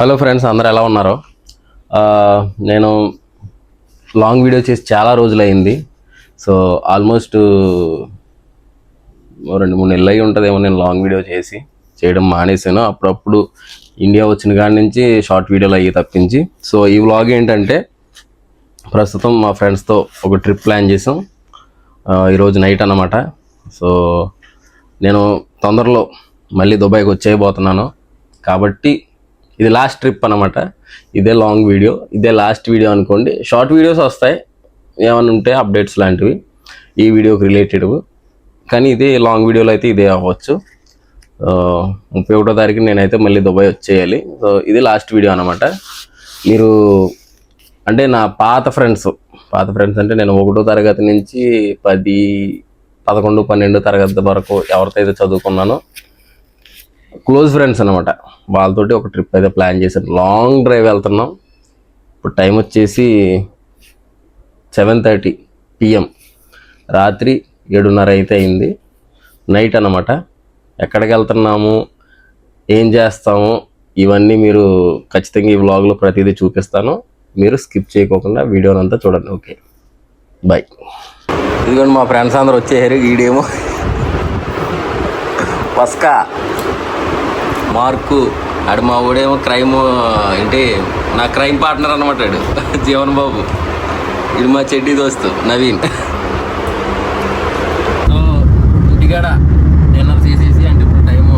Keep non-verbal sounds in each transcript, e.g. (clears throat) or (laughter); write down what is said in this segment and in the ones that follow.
Hello friends అందరు ఎలా ఉన్నారు? నేను లాంగ్ వీడియో చేసి చాలా రోజులైంది. సో ఆల్మోస్ట్ రెండు మూడు నెలలు అయి ఉంటుందేమో నేను లాంగ్ వీడియో చేసి చేయడం మానేసాను అప్పుడప్పుడు ఇండియా వచ్చిన కాడి నుంచి షార్ట్ వీడియోలు అయ్యి తప్పించి. సో ఈ వ్లాగ్ ఏంటంటే ప్రస్తుతం మా ఫ్రెండ్స్తో ఒక ట్రిప్ ప్లాన్ చేసాం ఈరోజు నైట్ అన్నమాట. సో నేను తొందరలో మళ్ళీ దుబాయ్కి వచ్చేయబోతున్నాను. కాబట్టి ఇది లాస్ట్ ట్రిప్ అనమాట ఇదే లాంగ్ వీడియో ఇదే లాస్ట్ వీడియో అనుకోండి. షార్ట్ వీడియోస్ వస్తాయి. ఏమైనా ఉంటే అప్డేట్స్ లాంటివి. ఈ వీడియోకి రిలేటెడ్ కానీ ఇదే లాంగ్ వీడియోలో అయితే ఇదే అవ్వచ్చు. ముప్పై ఒకటో తారీఖు నేనైతే మళ్ళీ దుబాయ్ వచ్చేయాలి. సో ఇది లాస్ట్ వీడియో అనమాట మీరు అంటే నా పాత ఫ్రెండ్స్ పాత ఫ్రెండ్స్ అంటే నేను ఒకటో తరగతి నుంచి పది పదకొండు పన్నెండు తరగతి వరకు ఎవరితో అయితే చదువుకున్నానో క్లోజ్ ఫ్రెండ్స్ అనమాట వాళ్ళతోటి ఒక ట్రిప్ అయితే ప్లాన్ చేశాను. లాంగ్ డ్రైవ్ వెళ్తున్నాం. ఇప్పుడు టైం వచ్చేసి సెవెన్ థర్టీ పిఎం. రాత్రి ఏడున్నర అయితే అయింది. నైట్ అనమాట ఎక్కడికి వెళ్తున్నాము? ఏం చేస్తాము? ఇవన్నీ మీరు ఖచ్చితంగా ఈ వ్లాగ్లో ప్రతిదీ చూపిస్తాను. మీరు స్కిప్ చేయకోకుండా వీడియోనంతా చూడండి. ఓకే. బాయ్. ఇదిగోండి మా ఫ్రెండ్స్ అందరు వచ్చేసారు. ఈడేమో పస్కా. మార్కు. ఆడు మా ఊడేమో క్రైమ్ ఏంటి నా క్రైమ్ పార్ట్నర్ అనమాట ఆడు (laughs) జీవన్ బాబు. ఇది మా చెడ్డీ దోస్తు నవీన్. సో ఇంటికాడ డిన్నర్ చేసేసి అంటే ఇప్పుడు టైము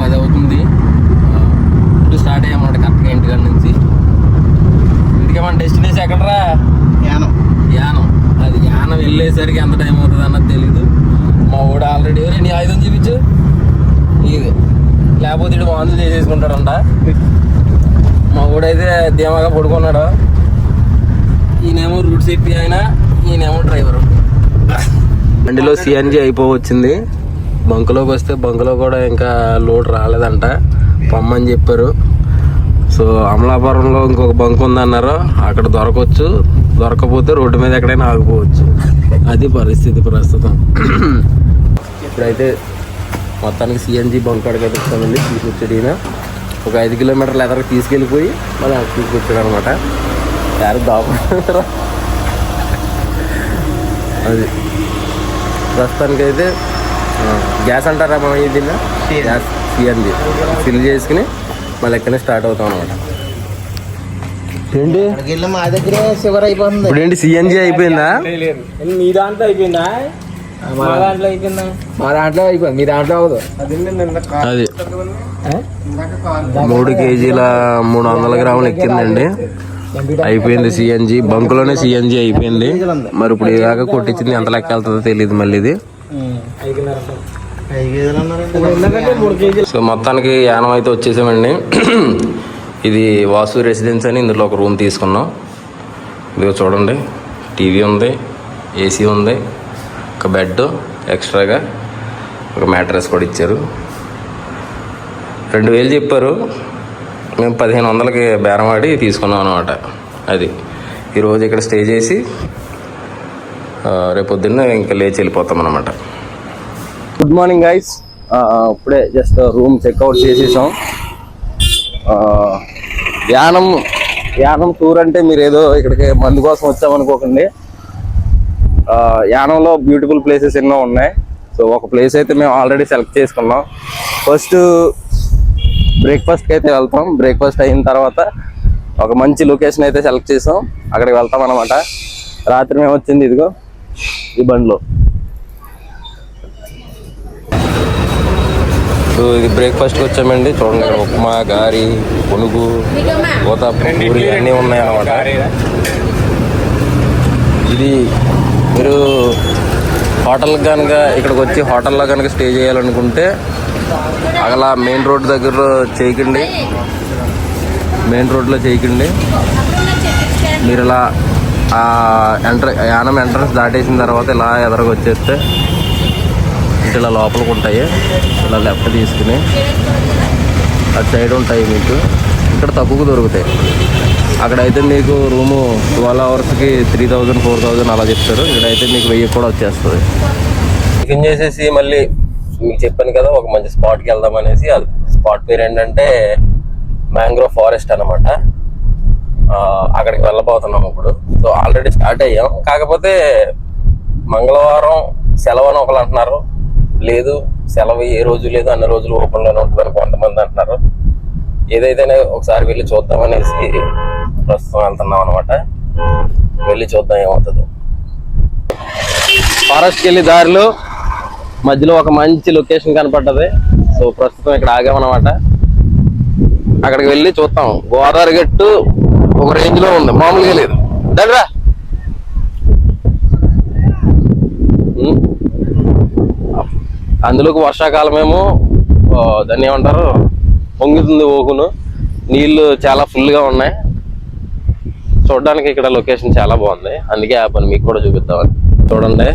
పది అవుతుంది. ఇప్పుడు స్టార్ట్ అయ్యామన్నమాట కరెక్ట్గా ఇంటికాడ నుంచి. ఇంటికి మన డెస్టినేషన్ ఎక్కడరా? యానం. యానం. అది యానం వెళ్ళేసరికి ఎంత టైం అవుతుంది అన్నది తెలీదు. మా ఊడు ఆల్రెడీ నీ ఆయుధం చూపించు. ఇది లేకపోతే ఇటు వాంతులు చేసేసుకుంటాడంట. మా ఊడైతే ధీమాగా పడుకున్నాడు. ఈయనేమో రూట్ చెప్పి ఆయన ఈయనేమో డ్రైవరు. బండిలో సిఎన్జి అయిపోవచ్చింది. బంకులోకి వస్తే బంకులో కూడా ఇంకా లోడ్ రాలేదంట. పొమ్మని చెప్పారు. సో అమలాపురంలో ఇంకొక బంక్ ఉందన్నారు. అక్కడ దొరకవచ్చు దొరకపోతే రోడ్డు మీద ఎక్కడైనా ఆగిపోవచ్చు. అది పరిస్థితి ప్రస్తుతం. (clears throat) ఇప్పుడైతే మొత్తానికి సిఎన్జి బంక్ అడిగి వచ్చామండి తీసుకొచ్చాడు ఈయన. ఒక ఐదు కిలోమీటర్ల ఎదరకు తీసుకెళ్ళిపోయి మళ్ళీ తీసుకొచ్చాడు అనమాట యారు దాపుతారా? అది. ప్రస్తుతానికైతే గ్యాస్ అంటారా మనం ఇది గ్యాస్ సిఎన్జి ఫిల్ చేసుకుని మళ్ళీ ఎక్కడనే స్టార్ట్ అవుతాం అనమాట ఏంటి? మా దగ్గరే షుగర్ అయిపోతుంది. ఇప్పుడు ఏంటి సిఎన్జి అయిపోయిందా? మీ దాంట్లో అయిపోయిందా? మా దాంట్లో అయిపోయిందా? మా దాంట్లో అయిపోయింది. మీ దాంట్లో అవ్వదు. అది మూడు కేజీల మూడు వందల గ్రాములు ఎక్కిందండి. అయిపోయింది సిఎన్జి బంకులోనే సిఎన్జి అయిపోయింది. మరి ఇప్పుడు ఇదాకా కొట్టించింది ఎంత లెక్క వెళ్తుందో తెలియదు మళ్ళీ ఇది. సో మొత్తానికి యానం అయితే వచ్చేసామండి. ఇది వాసు రెసిడెన్స్ అని ఇందులో ఒక రూమ్ తీసుకున్నాం. ఇదిగో చూడండి. టీవీ ఉంది ఏసీ ఉంది. ఒక బెడ్ ఎక్స్ట్రాగా ఒక మ్యాట్రెస్ కూడా ఇచ్చారు. రెండు వేలు చెప్పారు. మేము పదిహేను వందలకి బేరం ఆడి తీసుకున్నాం అనమాట అది. ఈరోజు ఇక్కడ స్టే చేసి రేపు పొద్దున్న ఇంకా లేచి వెళ్ళిపోతాం అనమాట గుడ్ మార్నింగ్ గైస్ ఇప్పుడే జస్ట్ రూమ్ చెక్అవుట్ చేసేసాం. యానం యానం టూర్ అంటే మీరు ఏదో ఇక్కడికి మందు కోసం వచ్చామనుకోకండి. యానంలో బ్యూటిఫుల్ ప్లేసెస్ ఎన్నో ఉన్నాయి. సో ఒక ప్లేస్ అయితే మేము ఆల్రెడీ సెలెక్ట్ చేసుకున్నాం. ఫస్ట్ బ్రేక్ఫాస్ట్కి అయితే వెళ్తాం. బ్రేక్ఫాస్ట్ అయిన తర్వాత ఒక మంచి లొకేషన్ అయితే సెలెక్ట్ చేసాం. అక్కడికి వెళ్తాం అనమాట రాత్రి మేము వచ్చింది ఇదిగో ఈ బండిలో. సో ఇది బ్రేక్ఫాస్ట్కి వచ్చామండి. చూడండి ఇక్కడ ఉప్మా గారి పునుగు కోతాపు పూరి అన్నీ ఉన్నాయన్నమాట ఇది మీరు హోటల్ కనుక ఇక్కడికి వచ్చి హోటల్లో కనుక స్టే చేయాలనుకుంటే అలా మెయిన్ రోడ్ దగ్గర చేయకండి. మెయిన్ రోడ్లో చేయకండి. మీరు ఇలా ఎంటర్ యానం ఎంట్రన్స్ దాటేసిన తర్వాత ఇలా ఎదరకు వచ్చేస్తే ఇంటి ఇలా లోపలికి ఉంటాయి. ఇలా లెఫ్ట్ తీసుకుని అటు సైడ్ ఉంటాయి మీకు. ఇక్కడ తక్కువకు దొరుకుతాయి. అక్కడైతే మీకు రూము ట్వెల్వ్ అవర్స్కి త్రీ థౌజండ్ ఫోర్ థౌజండ్ అలా చెప్తారు. ఇక్కడైతే మీకు వెయ్యి కూడా వచ్చేస్తుంది. టిఫిన్ చేసేసి మళ్ళీ మీకు చెప్పాను కదా ఒక మంచి స్పాట్కి వెళ్దాం అనేసి. అది స్పాట్ పేరు ఏంటంటే మ్యాంగ్రోవ్ ఫారెస్ట్ అనమాట అక్కడికి వెళ్ళబోతున్నాం ఇప్పుడు. సో ఆల్రెడీ స్టార్ట్ అయ్యాం. కాకపోతే మంగళవారం సెలవు అని ఒకరు అంటున్నారు. లేదు సెలవు ఏ రోజు లేదు అన్ని రోజులు ఓపెన్లోనే ఉంటుందని కొంతమంది అంటున్నారు. ఏదైతేనే ఒకసారి వెళ్ళి చూద్దామనేసి ప్రస్తుతం వెళ్తున్నాం అనమాట వెళ్ళి చూద్దాం ఏమవుతుందో. ఫారెస్ట్కి వెళ్ళి దారిలో మధ్యలో ఒక మంచి లొకేషన్ కనపడ్డది. సో ప్రస్తుతం ఇక్కడ ఆగామన్నమాట అక్కడికి వెళ్ళి చూస్తాం గోదావరి గట్టు ఒక రేంజ్లో ఉంది. మామూలుగా లేదు. దగ్గర అందులోకి వర్షాకాలమేమో దాన్ని ఏమంటారు? పొంగుతుంది ఓకును. నీళ్ళు చాలా ఫుల్గా గా ఉన్నాయి. చూడడానికి ఇక్కడ లొకేషన్ చాలా బాగుంది. అందుకే ఆ పని మీకు కూడా చూపిద్దామని. చూడండి.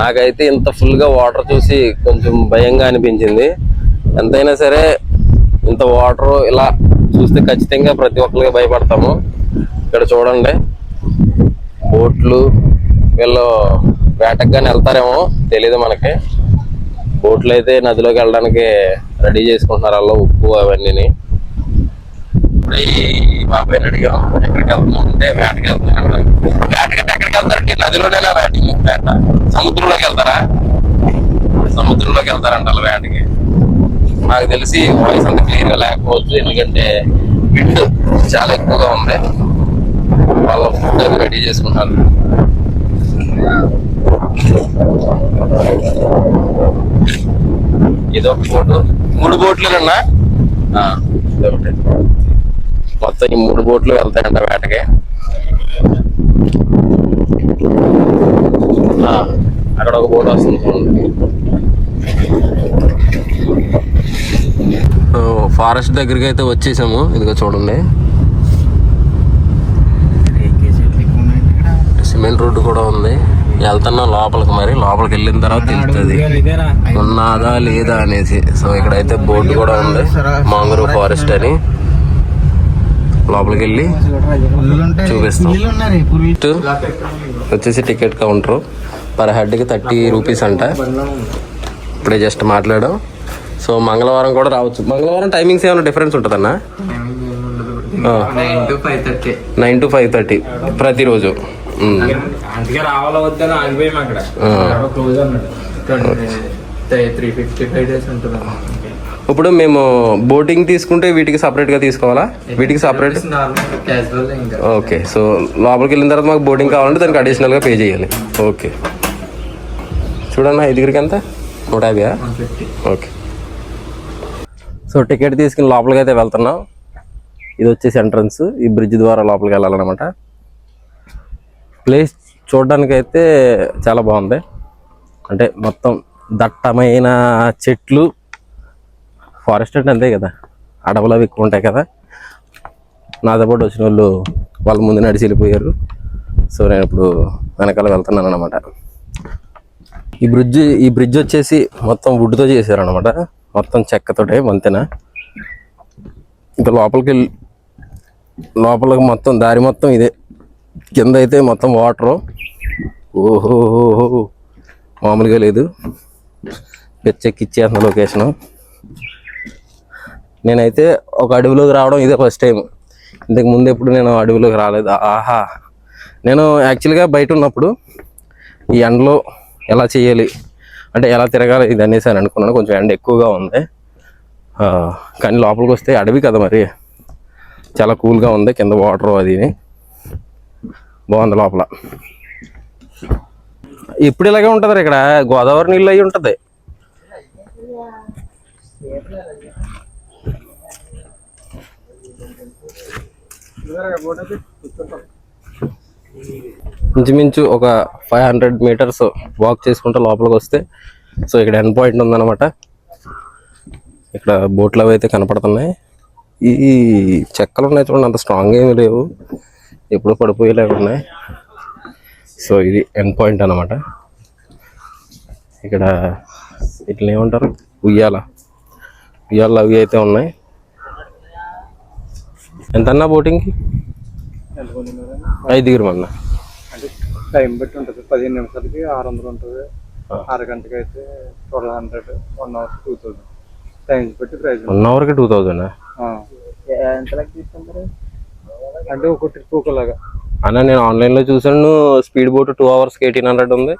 నాకైతే ఇంత ఫుల్గా వాటర్ చూసి కొంచెం భయంగా అనిపించింది. ఎంతైనా సరే ఇంత వాటర్ ఇలా చూస్తే ఖచ్చితంగా ప్రతి ఒక్కరికి భయపడతాము. ఇక్కడ చూడండి. బోట్లు వీళ్ళు వేటకు కానీ వెళ్తారేమో తెలియదు మనకి. బోట్లు అయితే నదిలోకి వెళ్ళడానికి రెడీ చేసుకుంటున్నారు అలా ఉప్పు అవన్నీ మా బాబాయ్ అడిగాం ఎక్కడికి వెళ్తున్నాం అంటే వేటకి వెళ్తున్నాం వేటకి ఎక్కడికి వెళ్తారంటే నదిలోనే వేటకి వేట సముద్రంలోకి వెళ్తారా? సముద్రంలోకి వెళ్తారంట వాళ్ళ వేటకి నాకు తెలిసి వాయిస్ అంత క్లియర్గా లేకపోవచ్చు. ఎందుకంటే విండ్ చాలా ఎక్కువగా ఉంది. వాళ్ళ ఫుడ్ అది రెడీ చేసుకుంటారు. ఇదొక బోటు. మూడు బోట్లేనన్నా ఆ, ఇదొకటి. మొత్తం ఈ మూడు బోట్లు వెళ్తాయంట వేటకి. అక్కడ ఒక బోట్ వస్తుంది చూడండి. ఫారెస్ట్ దగ్గరికి అయితే వచ్చేసాము. ఇదిగో చూడండి. సిమెంట్ రోడ్డు కూడా ఉంది. వెళ్తున్నాం లోపలికి మరి. లోపలికి వెళ్ళిన తర్వాత తెలుస్తుంది ఉన్నదా లేదా అనేసి. సో ఇక్కడైతే బోర్డు కూడా ఉంది. మాంగ్రూవ్ ఫారెస్ట్ అని. లోపలికి వెళ్ళి చూపిస్తాం. వచ్చేసి టికెట్ కౌంటర్. పర్ హెడ్కి థర్టీ రూపీస్ అంట. ఇప్పుడే జస్ట్ మాట్లాడాం. సో మంగళవారం కూడా రావచ్చు. మంగళవారం టైమింగ్స్ ఏమైనా డిఫరెన్స్ ఉంటుందన్నా? Nine to five thirty nine to five thirty ప్రతిరోజు. అందుకే రావాలా వద్దని ఆగిపోయాం అక్కడ. ఆ. క్లోజ్ అన్నాడు. త్రీ ఫిఫ్టీ ఫైవ్ డేస్ ఉంటుంది ఇప్పుడు మేము బోటింగ్ తీసుకుంటే వీటికి సపరేట్గా తీసుకోవాలా? వీటికి సపరేట్ ఓకే సో లోపలికి వెళ్ళిన తర్వాత మాకు బోటింగ్ కావాలంటే దానికి అడిషనల్గా పే చేయాలి. ఓకే చూడన్నా ఐదుగురికి ఎంత? నూట యాభై ఓకే సో టికెట్ తీసుకుని లోపలికి అయితే వెళ్తున్నాం. ఇది వచ్చేసి ఎంట్రన్స్ ఈ బ్రిడ్జ్ ద్వారా లోపలికి వెళ్ళాలన్నమాట. ప్లేస్ చూడడానికి అయితే చాలా బాగుంది. అంటే మొత్తం దట్టమైన చెట్లు ఫారెస్ట్ అంటే అంతే కదా. అడవులు అవి ఎక్కువ ఉంటాయి కదా. నాతో పాటు వచ్చిన వాళ్ళు వాళ్ళ ముందు నడిచి వెళ్ళిపోయారు. సో నేను ఇప్పుడు వెనకాల వెళ్తున్నాను అనమాట ఈ బ్రిడ్జ్ ఈ బ్రిడ్జ్ వచ్చేసి మొత్తం వుడ్తో చేశారు అనమాట మొత్తం చెక్కతోటే వంతెన. ఇంకా లోపలికి వెళ్ళి లోపలికి మొత్తం దారి మొత్తం ఇదే. కింద అయితే మొత్తం వాటరు ఓహో మామూలుగా లేదు. పెచ్చెక్కిచ్చేస్తున్న లొకేషను నేనైతే ఒక అడవిలోకి రావడం ఇదే ఫస్ట్ టైం ఇంతకు ముందు ఎప్పుడు నేను అడవిలోకి రాలేదు. ఆహా. నేను యాక్చువల్గా బయట ఉన్నప్పుడు ఈ ఎండలో ఎలా చేయాలి అంటే ఎలా తిరగాలి ఇది అనేసి అని అనుకున్నాను. కొంచెం ఎండ ఎక్కువగా ఉంది. కానీ లోపలికి వస్తే అడవి కదా మరి. చాలా కూల్గా ఉంది కింద వాటర్ అది బాగుంది లోపల. ఇప్పుడు ఇలాగే ఉంటుంది ఇక్కడ? గోదావరి నీళ్ళు అయి ఉంటుంది. ఇంచుమించు ఒక ఫైవ్ హండ్రెడ్ మీటర్స్ వాక్ చేసుకుంటే లోపలికి వస్తే సో ఇక్కడ ఎండ్ పాయింట్ ఉందన్నమాట. ఇక్కడ బోట్లు అవి అయితే కనపడుతున్నాయి. ఈ చెక్కలు ఉన్నాయి చూడండి అంత స్ట్రాంగ్ ఏమి లేవు. ఎప్పుడు పడిపోయేలాగా ఉన్నాయి. సో ఇది ఎండ్ పాయింట్ అన్నమాట. ఇక్కడ ఇట్లా ఏమంటారు? ఉయ్యాల. ఉయ్యాల అవి అయితే ఉన్నాయి. ఎంతన్నా బోటింగ్కి? ఐదుగురు మన్నా? టైం బట్టి ఉంటుంది. పదిహేను నిమిషాలకి ఆరు వందలు ఉంటుంది. అరగంటకి అయితే twelve hundred one hour two thousand. Time బట్టి ప్రైస్ వన్ అవర్కి టూ ఎంత తీసుకుంటారు అంటే ఒక ట్రిప్ ఒకలాగా. అన్న నేను ఆన్లైన్లో చూసాను స్పీడ్ బోట్ టూ అవర్స్కి ఎయిటీన్ హండ్రెడ్ ఉంది.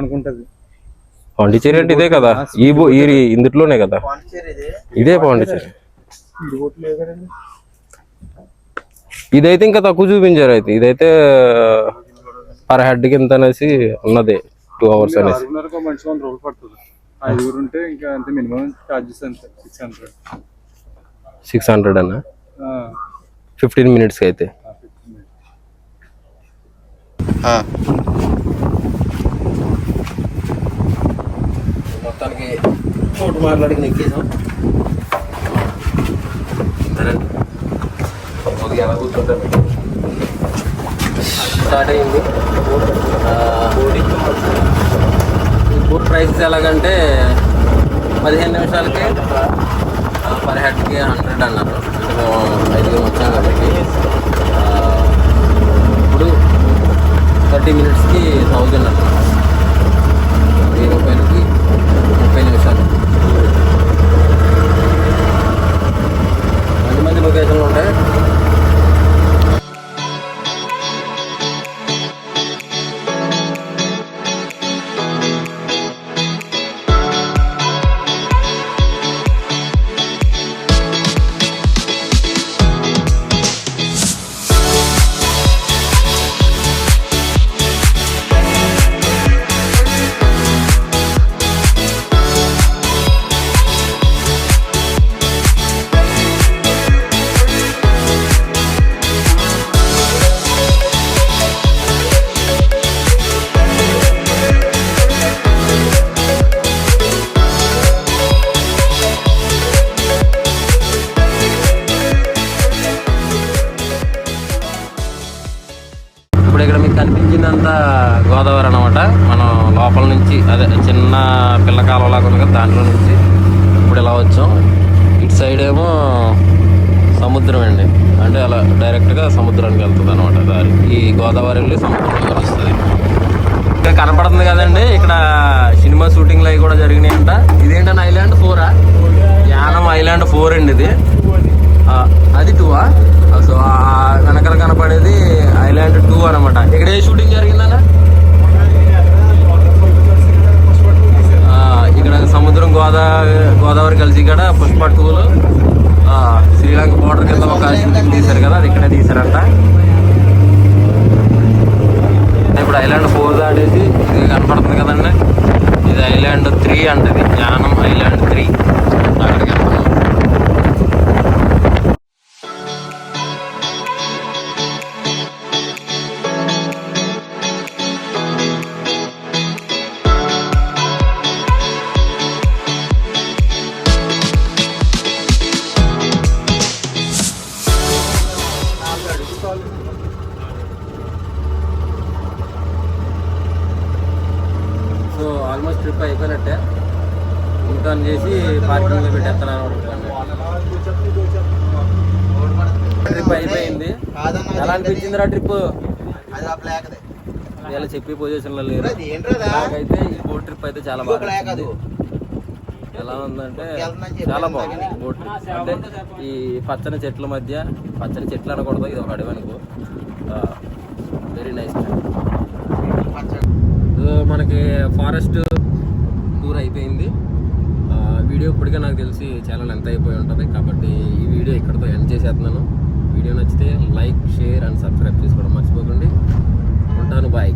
అనుకుంటది. పాండిచేరి అంటే ఇదే కదా? ఈ ఇందులోనే కదా. ఇదే. పాండిచేరి ఇదైతే ఇంకా తక్కువ చూపించారు అయితే. ఇదైతే పర్ హెడ్కి ఇంత అనేసి ఉన్నది. టూ అవర్స్ అనేసి. సిక్స్ హండ్రెడ్ సిక్స్ హండ్రెడ్ అన్న? ఫిఫ్టీన్ మినిట్స్కి అయితే. మొత్తానికి మాట్లాడి నెక్కేసాం స్టార్ట్ అయింది. ఈ బోట్ ప్రైసెస్ ఎలాగంటే పదిహేను నిమిషాలకి పర్ హెడ్కి హండ్రెడ్ అన్నారు. అంటే మేము ఐదుగురు వచ్చాం కాబట్టి. ఇప్పుడు థర్టీ మినిట్స్కి థౌజండ్ అన్నారు. గోదావరి అనమాట మనం లోపల నుంచి అదే చిన్న పిల్ల కాలువలాగా ఉంది కదా దాంట్లో నుంచి ఇప్పుడు ఇలా వచ్చాం. ఇటు సైడ్ ఏమో సముద్రం అండి. అంటే అలా డైరెక్ట్గా సముద్రానికి వెళ్తుంది అనమాట దారి. ఈ గోదావరి వెళ్ళి సముద్రం కలుస్తుంది ఇక్కడ కనపడుతుంది కదండి ఇక్కడ సినిమా షూటింగ్లు అవి కూడా జరిగినాయంట. ఇదేంటంటే ఐలాండ్ ఫోరా యానం ఐలాండ్ ఫోర్ అండి ఇది. అది టూవా సో ఆ వెనకాల కనపడేది ఐలాండ్ టూ అనమాట ఇక్కడ ఏ షూటింగ్ జరిగిందన్న? ఇక్కడ సముద్రం గోదావరి గోదావరి కలిసి ఇక్కడ పుష్ప టూలు శ్రీలంక బోర్డర్ కింద ఒక షూటింగ్ తీశారు కదా అది ఇక్కడే తీశారంట. ఇప్పుడు ఐలాండ్ ఫోర్ దాటేసి ఇది కనపడుతుంది కదండి. ఇది ఐలాండ్ త్రీ అంటది. జ్ఞానం ఐలాండ్ త్రీ అక్కడికి వెళ్తాం ట్రిప్ అయిపోయినట్టే. ఇంకా చేసి పార్కింగ్లో పెట్టేస్తాను ట్రిప్ అయిపోయింది. ఎలా అనిపించింది రా ట్రిప్? ఇలా చెప్పి పొజిషన్లో లేరు. నాకైతే ఈ బోట్ ట్రిప్ అయితే చాలా బాగా. ఎలా ఉందంటే చాలా బాగుంది బోట్ ట్రిప్ అంటే ఈ పచ్చని చెట్ల మధ్య పచ్చని చెట్లు అనకూడదు ఇది ఒక అడవి అనుకో. వెరీ నైస్ మనకి ఫారెస్ట్ అయిపోయింది. వీడియో ఇప్పటికే నాకు తెలిసి చాలా ఎంత అయిపోయి ఉంటుంది. కాబట్టి ఈ వీడియో ఇక్కడతో ఎండ్ చేసేస్తున్నాను. వీడియో నచ్చితే లైక్ షేర్ అండ్ సబ్స్క్రైబ్ చేసుకోవడం మర్చిపోకండి. ఉంటాను బాయ్